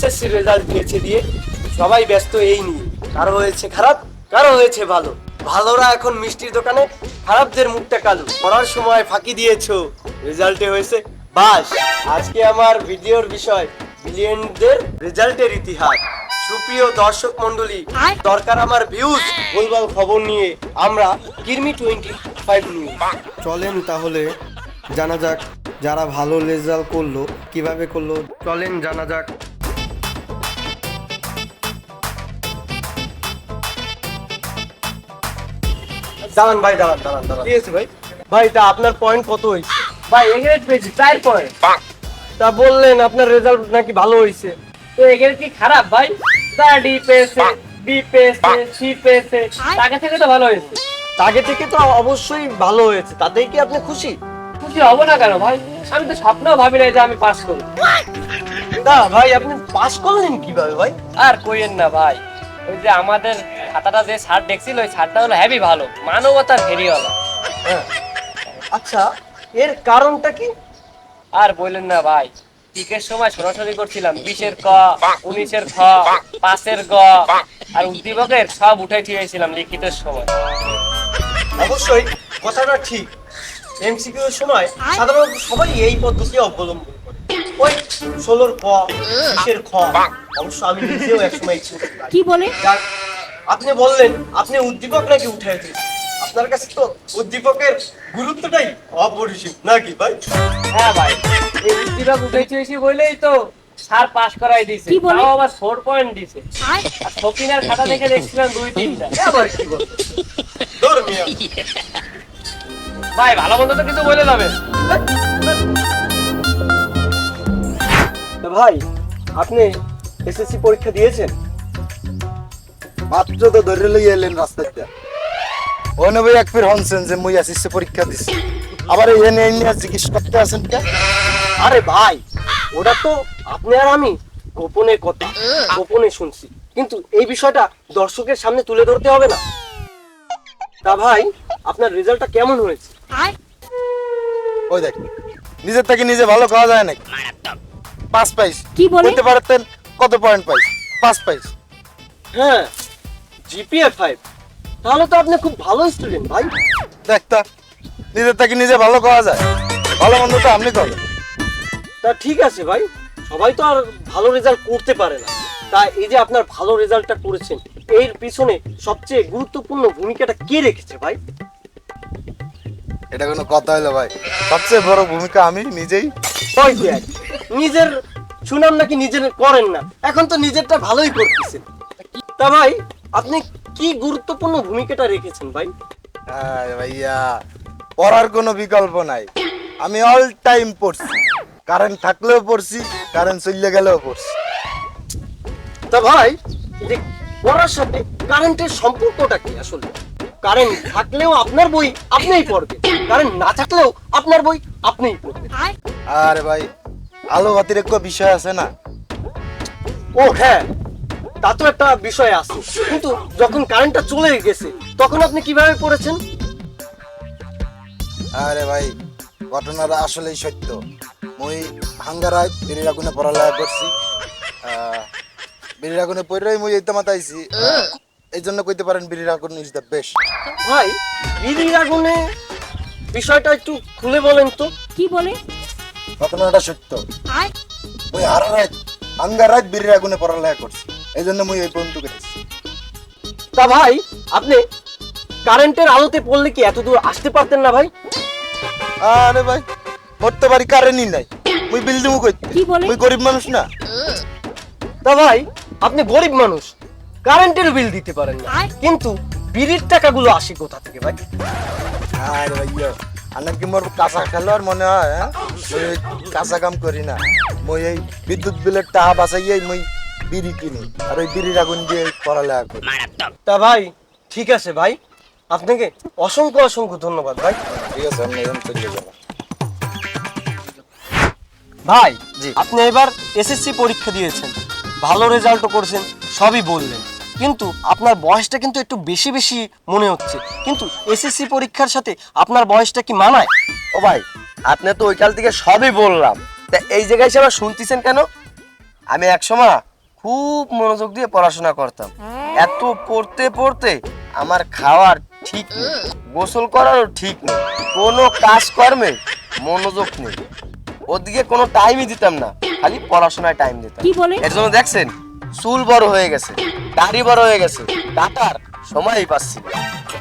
SSC result দিয়েছে দিয়ে সবাই ব্যস্ত এই নিয়ে। কারও হয়েছে খারাপ কারও হয়েছে ভালো। ভালোরা এখন মিষ্টির দোকানে খারাপদের মুখটা কালো। পড়ার সময় ফাঁকি দিয়েছ রেজাল্টে হয়েছে বাস। আজকে আমার ভিডিওর বিষয় বিলিয়নদের রেজাল্টের ইতিহাস। সুপ্রিয় দর্শক মন্ডলী দরকার আমার ভিউজ ভুলভাল খবর নিয়ে আমরা কিরমি টোয়েন্টি ফাইভ নিয়ে চলেন তাহলে জানা যাক যারা ভালো রেজাল্ট করল কীভাবে করল। চলেন জানা যাক দাঁড়ান ভাই দাঁড়ান দাঁড়ান দাঁড়ান। ঠিক আছে ভাই? ভাই তা আপনার পয়েন্ট কত হয়েছে? ভাই এখানে পেয়েছি চার পয়েন্ট তা বললেন আপনার রেজাল্ট নাকি ভালো হয়েছে? তো এখানে কি খারাপ ভাই? তা ডি পেয়েছে বি পেয়েছে সি পেয়েছে তাকে থেকে তো ভালো হয়েছে। আগে থেকে তো অবশ্যই ভালো হয়েছে তাতেই কি আপনি খুশি? খুশি হব না কেন ভাই? আমি তো স্বপ্নেও ভাবি নাই যে আমি পাস করব। না ভাই আপনি পাস করলেন কীভাবে ভাই? আর কইেন না ভাই ওই যে আমাদের খাতাটা যে শার্ট দেখছিল ওই শার্টটা হলো হেভি ভালো। মানবতার ফেরিওয়ালা হ্যাঁ। আচ্ছা এর কারণটা কি? আর বললেন না ভাই টিকের সময় সরাসরি করছিলাম বিশের ক উনিশের খ পাঁচের গ আর উদ্দীপকের সব উঠাই ঠিয়েছিলাম লিখিতের সময়। অবশ্যই কথাটা ঠিক। এমসিকিউ এর সময় সাধারণত সবাই এই পদ্ধতি অবলম্বন করে। ওই ষোলোর খ বিশের খ অবশ্য আমি নিজেও একসময় এই ছিলাম। কি বলে? আপনি বললেন আপনি উদ্দীপক নাকি উঠেছেন? আপনার কাছে তো উদ্দীপকের গুরুত্বটাই অপরিসীম নাকি ভাই? হ্যাঁ ভাই এই উদ্দীপক উঠাই ঠিয়েছি বলেই তো স্যার পাস করাই দিয়েছে তাও আবার ফোর পয়েন্ট দিছে। আয়। আর সকিনার খাতা দেখে দেখছিলাম দুই তিনটা। আবার কি বল? ধর মিয়া ভাই ভালো মন্দ তো কিছু বলে যাবে। তা ভাই আপনি এসএসসি পরীক্ষা দিয়েছেন? মাত্র তো ধরে লই এলেন রাস্তাতে ওনে ভাই এক ফির হনছেন যে মুই আসিছে পরীক্ষা দিছি আবার এই এনে নিয়ে জিজ্ঞেস করতে আছেন কে? আরে ভাই ওটা তো আপনি আর আমি গোপনে কথা গোপনে শুনছি। কিন্তু এই বিষয়টা দর্শকের সামনে তুলে ধরতে হবে না। তা ভাই আপনার রেজাল্টটা কেমন হয়েছে? ওই দেখ নিজের থেকে নিজে ভালো খাওয়া যায় নাকি? পাঁচ পাইস। কি বলতে পারতেন কত পয়েন্ট পাইস? পাঁচ পাইস। হ্যাঁ। জিপিএ ফাইভ তাহলে তো আপনি খুব ভালো স্টুডেন্ট ভাই। দেখতা নিজের থেকে নিজে ভালো খাওয়া যায়। ভালো মন্দ তো আপনি করবেন তা ঠিক আছে ভাই। সবাই তো আর ভালো রেজাল্ট করতে পারে না। তা এই যে আপনার ভালো রেজাল্টটা করেছেন এর পিছনে সবচেয়ে গুরুত্বপূর্ণ ভূমিকাটা কে রেখেছে ভাই? এটা কোনো কথা হলো ভাই। সবচেয়ে বড় ভূমিকা আমি নিজেই। ওই নিজের সুনাম নাকি নিজের করেন না। এখন তো নিজেরটা ভালোই করতেছেন। তা ভাই আপনি কি গুরুত্বপূর্ণ ভূমিকাটা রেখেছেন ভাই? ভাইয়া পড়ার কোনো বিকল্প নাই। আমি অল টাইম পড়ছি। কারেন্ট থাকলেও পড়ছি কারেন্ট চলে গেলেও পড়ছি। তা ভাই যে পড়ার সাথে কারেন্টের সম্পর্কটা কি আসলে? কারেন্ট থাকলেও আপনার বই আপনিই পড়বেন কারেন্ট না থাকলেও আপনার বই আপনিই পড়বেন। আরে ভাই আলো বাতির একটা বিষয় আছে না? ও হ্যাঁ তা তো একটা বিষয় আছে। কিন্তু যখন কারেন্টটা চলে গেছে তখন আপনি কীভাবে পড়েছেন? আরে ভাই ঘটনাটা আসলেই সত্য। মুই হাঙ্গারায় বিড়ির আগুনে পড়ালেখা করছি। বিড়ির আগুনে পড়েই মুই এই মাথা আইছি এই জন্য কইতে পারেন বিড়ির আগুন ইজ দ্য বেস্ট ভাই বিড়ির আগুনে বিষয়টা একটু খুলে বলেন তো। কি বলে? ঘটনাটা সত্য। আয় মুই হারা রাত হাঙ্গারায় বিড়ির আগুনে পড়ালেখা করছি। এই জন্য মুই এই পর্যন্ত গেছি তা ভাই আপনি কারেন্টের আলোতে পড়লে কি এত দূর আসতে পারতেন না ভাই? আরে ভাই পড়তে পারি কারেন্টই নাই। মুই বিল্ডিং কইতে কি বলে? মুই গরিব মানুষ না। তা ভাই আপনি গরিব মানুষ কারেন্টের বিল দিতে পারেন না। কিন্তু বিড়ির টাকাগুলো আসে কোথা থেকে ভাই? আরে ভাইয়া আনার কি মোর কাঁচা খেলোয়াড় মনে হয় হ্যাঁ? ওই কাঁচা কাম করি না। মুই এই বিদ্যুৎ বিলের টাকা বাঁচাইয়াই মুই বিড়ি কিনি। আর ওই বিড়ির আগুন দিয়ে পড়ালেখা করি তা ভাই ঠিক আছে ভাই। আপনাকে অসংখ্য অসংখ্য ধন্যবাদ ভাই। ঠিক আছে আমি এখন চলে গেলাম ভাই জি। আপনি এবার এসএসসি পরীক্ষা দিয়েছেন। ভালো রেজাল্টও করেছেন সবই বললেন। কিন্তু আপনার বয়সটা কিন্তু একটু বেশি বেশি মনে হচ্ছে। কিন্তু এসএসসি পরীক্ষার সাথে আপনার বয়সটা কি মানায়? ও ভাই আপনি তো ওইকাল থেকে সবই বললাম। তা এই জায়গায় এসে আবার শুনতেছেন কেন? আমি এক সময় খুব মনোযোগ দিয়ে পড়াশোনা করতাম। এত পড়তে পড়তে আমার খাওয়ার ঠিক নেই গোসল করারও ঠিক নেই কোনো কাজকর্মে মনোযোগ নেই। ওদিকে কোনো টাইমই দিতাম না খালি পড়াশোনায় টাইম দিতাম। কি বলে? এর জন্য দেখছেন চুল বড় হয়ে গেছে দাড়ি বড় হয়ে গেছে কাটার সময়ই পাচ্ছি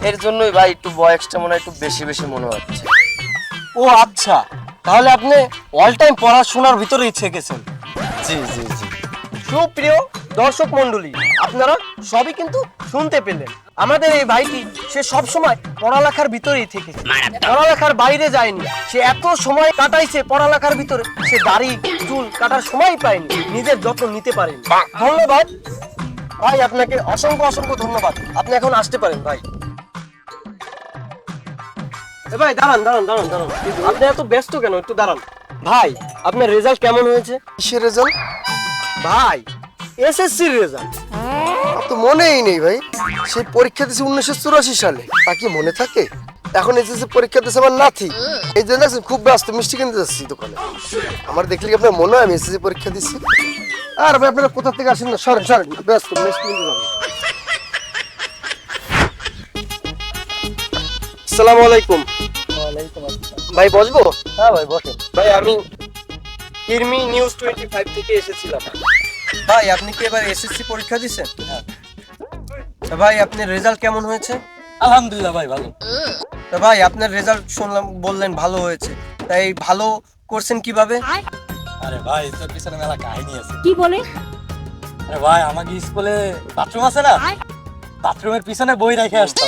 এর জন্যই ভাই একটু বয়সটা মনে হয় একটু বেশি বেশি মনে হচ্ছে। ও আচ্ছা তাহলে আপনি অল টাইম পড়াশোনার ভিতরেই থেকেছেন। জি জি জি। সুপ্রিয় দর্শক মন্ডলী আপনারা সবই কিন্তু শুনতে পেলেন। আমাদের এই ভাইটি সে সব সময় পড়ালেখার ভিতরেই থেকেছে পড়ালেখার বাইরে যায়নি। সে এত সময় কাটাইছে পড়ালেখার ভিতরে সে দাড়ি চুল কাটার সময় পায়নি। নিজের যত্ন নিতে পারেনি। ধন্যবাদ। ভাই আপনাকে অসংখ্য অসংখ্য ধন্যবাদ। আপনি এখন আসতে পারেন ভাই। এ ভাই দাঁড়ান দাঁড়ান দাঁড়ান দাঁড়ান। আপনি এত ব্যস্ত কেন? একটু দাঁড়ান। ভাই আপনার রেজাল্ট কেমন হয়েছে? কিসের রেজাল্ট ভাই এসএসসির রেজাল্ট তো মনেই নেই ভাই। সেই পরীক্ষা দিয়েছে উনিশশো চুরাশি সালে। তা কি মনে থাকে? এখন এসএসসি পরীক্ষা দিয়েছে আমার নাথি এই জন্য দেখছেন খুব ব্যস্ত মিষ্টি কিনতে যাচ্ছি দোকানে। আমার দেখলে কি আপনার মনে হয় আমি এসএসসি পরীক্ষা দিচ্ছি আর ভাই আপনারা কোথা থেকে আসেন না? সরেন সরেন ব্যস্ত মিষ্টি কিনতে যাবেন। আসসালামু আলাইকুম। ভাই বসবো? হ্যাঁ ভাই বসেন। ভাই আমি কিরমি নিউজ টোয়েন্টি ফাইভ থেকে এসেছিলাম। ভাই আপনি কি এবার এসএসসি পরীক্ষা দিছেন? তা ভাই আপনার রেজাল্ট কেমন হয়েছে? আলহামদুলিল্লাহ ভাই ভালো। তা ভাই আপনার রেজাল্ট শুনলাম বললেন ভালো হয়েছে। তাই ভালো করছেন কীভাবে? আরে ভাই তোর পিছনে মেলা কাহিনী আছে। কি বলে? আরে ভাই আমাকে স্কুলে বাথরুম আছে না? বাথরুমের পিছনে বই রেখে আসতাম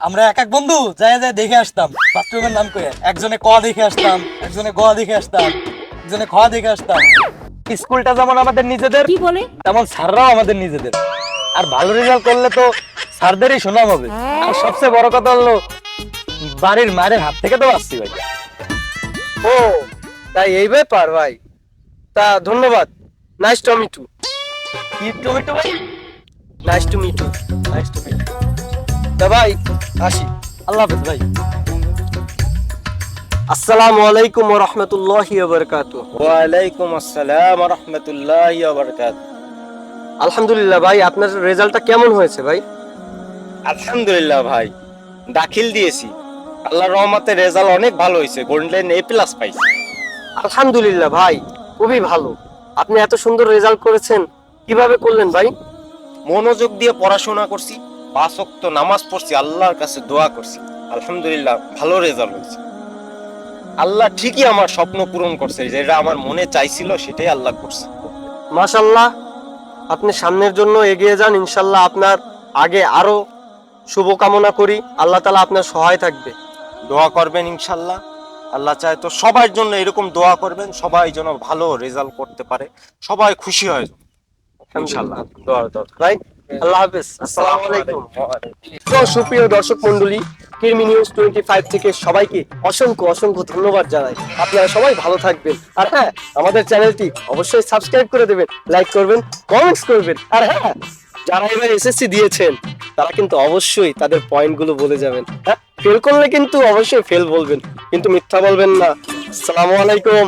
আমরা এক এক বন্ধু যাই যাই দেখে আসতাম। বাথরুমের নাম করে একজনে ক দেখে আসতাম একজনে গ দেখে আসতাম একজনে খ দেখে আসতাম। স্কুলটা যেমন আমাদের নিজেদের কি বলে? তেমন স্যাররাও আমাদের নিজেদের। আর ভালো রেজাল্ট করলে তো স্যারদেরই সুনাম হবে। আর সবচেয়ে বড় কথা হলো বাড়ির মায়ের হাত থেকে তো আসছি ভাই। ও তাই এই ব্যাপার ভাই। তা ধন্যবাদ। নাইস টু মিট কি টমেটো ভাই nice to meet nice to meet তা ভাই আসি। আল্লাহ হাফেজ ভাই। আসসালামু আলাইকুম ওয়া রাহমাতুল্লাহি ওয়া বারাকাতুহু। ওয়ালাইকুম আসসালাম রহমতুল্লাহ বারকাত আলহামদুলিল্লাহ ভাই আপনার রেজাল্টটা কেমন হয়েছে ভাই? আলহামদুলিল্লাহ ভাই দাখিল দিয়েছি। আল্লাহর রহমতে রেজাল্ট অনেক ভালো হয়েছে গোল্ডেন এ প্লাস পাইছি। আলহামদুলিল্লাহ ভাই খুবই ভালো। আপনি এত সুন্দর রেজাল্ট করেছেন কীভাবে করলেন ভাই? মনোযোগ দিয়ে পড়াশোনা করছি পাঁচ ওয়াক্ত নামাজ পড়ছি আল্লাহর কাছে দোয়া করছি। আলহামদুলিল্লাহ ভালো রেজাল্ট হয়েছে। আল্লাহ ঠিকই আমার স্বপ্ন পূরণ করছে যেটা আমার মনে চাইছিল সেটাই আল্লাহ করছে। মাশাল্লাহ আপনি সামনের জন্য এগিয়ে যান ইনশাল্লাহ আপনার আগে আরও শুভকামনা করি। আল্লাহ তালা আপনার সহায় থাকবে। দোয়া করবেন ইনশাল্লাহ আল্লাহ চায় তো সবার জন্য এরকম দোয়া করবেন সবাই যেন ভালো রেজাল্ট করতে পারে সবাই খুশি হয়। ইনশাল্লাহ দোয়া দোয়া। ভাই আল্লাহ হাফেজ সুপ্রিয় দর্শক মন্ডলী থেকে সবাইকে অসংখ্য অসংখ্য ধন্যবাদ জানাই। হ্যাঁ অবশ্যই সাবস্ক্রাইব করে দেবেন লাইক করবেন কমেন্টস করবেন। আর হ্যাঁ যারা এবার দিয়েছেন, তারা কিন্তু অবশ্যই তাদের পয়েন্টগুলো বলে যাবেন। হ্যাঁ ফেল করলে কিন্তু অবশ্যই ফেল বলবেন। কিন্তু মিথ্যা বলবেন না। আসসালামু আলাইকুম।